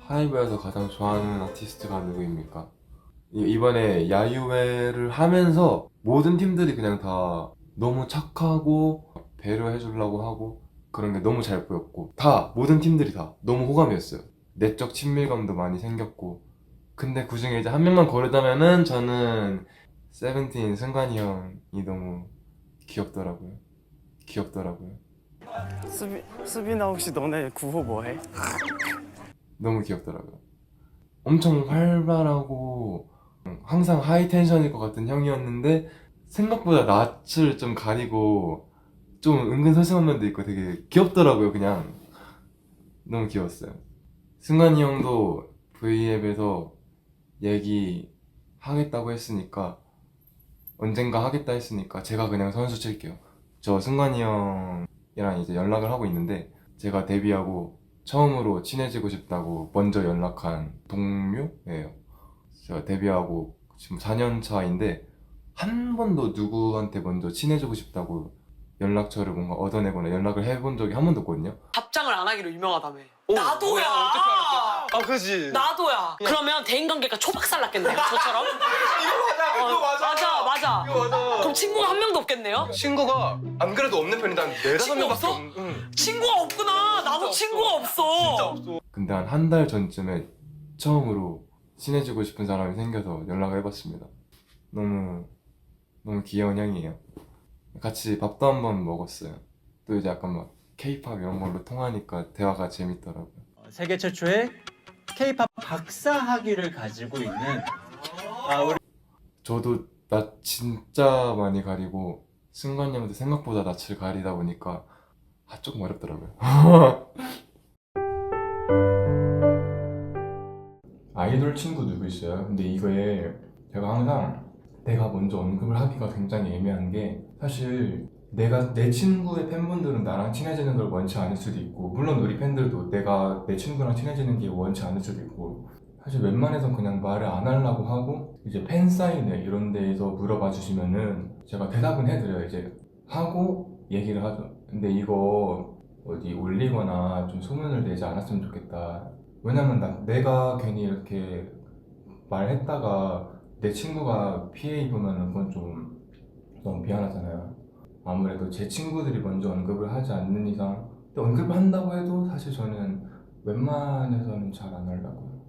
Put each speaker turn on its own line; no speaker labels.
하이브에서 가장 좋아하는 아티스트가 누구입니까? 이- 이번에 야유회를 하면서 모든 팀들이 그냥 다 너무 착하고 배려해 주려고 하고 그런 게 너무 잘 보였고 다 모든 팀들이 다 너무 호감이었어요. 내적 친밀감도 많이 생겼고 근데 그 중에 이제 한 명만 고르자면은 저는 세븐틴 승관이 형이 너무 귀엽더라고요. 귀엽더라고요.
수빈 수빈아 혹시 너네 구호 뭐해?
너무 귀엽더라고요. 엄청 활발하고 음, 항상 하이 텐션일 것 같은 형이었는데 생각보다 낯을 좀 가리고 좀 은근 서슴한 면도 있고 되게 귀엽더라고요. 그냥 너무 귀여웠어요. 승관이 형도 V앱에서 얘기하겠다고 했으니까 언젠가 하겠다 했으니까 제가 그냥 선수 칠게요. 저 승관이 형이랑 이제 연락을 하고 있는데 제가 데뷔하고 처음으로 친해지고 싶다고 먼저 연락한 동료예요. 제가 데뷔하고 지금 4년 차인데 한 번도 누구한테 먼저 친해지고 싶다고 연락처를 뭔가 얻어내거나 연락을 해본 적이 한 번도 없거든요.
답장을 안 하기로 유명하다며.
오,
나도야.
뭐야, 어떻게 알았어? 아 그지.
나도야. 그러면 대인 관계가 초박살 났겠네요. 저처럼.
이거 맞아, 이거
어,
맞아.
맞아.
이거 맞아.
그럼 친구가 한 명도 없겠네요?
친구가 안 그래도 없는 편이다. 한 네다섯
친구
명밖에
없어?
없. 응.
친구가 없구나. 나도
없어.
친구가 없어.
진짜 없어.
근데 한 한 달 전쯤에 처음으로 친해지고 싶은 사람이 생겨서 연락을 해봤습니다. 너무 너무 귀여운 형이에요. 같이 밥도 한 번 먹었어요. 또 이제 약간 막 케이팝 이런 걸로 통하니까 대화가 재밌더라고요.
어, 세계 최초의 K-팝 박사 학위를 가지고 있는 아, 우리
저도 낯 진짜 많이 가리고 승관이 형도 생각보다 낯을 가리다 보니까 아 조금 어렵더라고요. 아이돌 친구 누구 있어요? 근데 이거에 제가 항상 내가 먼저 언급을 하기가 굉장히 애매한 게 사실 내가 내 친구의 팬분들은 나랑 친해지는 걸 원치 않을 수도 있고 물론 우리 팬들도 내가 내 친구랑 친해지는 게 원치 않을 수도 있고 사실 웬만해선 그냥 말을 안 하려고 하고 이제 팬 사인회 이런 데에서 물어봐 주시면은 제가 대답은 해드려요. 이제 하고 얘기를 하죠. 근데 이거 어디 올리거나 좀 소문을 내지 않았으면 좋겠다. 왜냐면 나, 내가 괜히 이렇게 말했다가 내 친구가 피해 입으면 그건 좀 너무 미안하잖아요. 아무래도 제 친구들이 먼저 언급을 하지 않는 이상 근데 언급을 한다고 해도 사실 저는 웬만해서는 잘 안 하려고요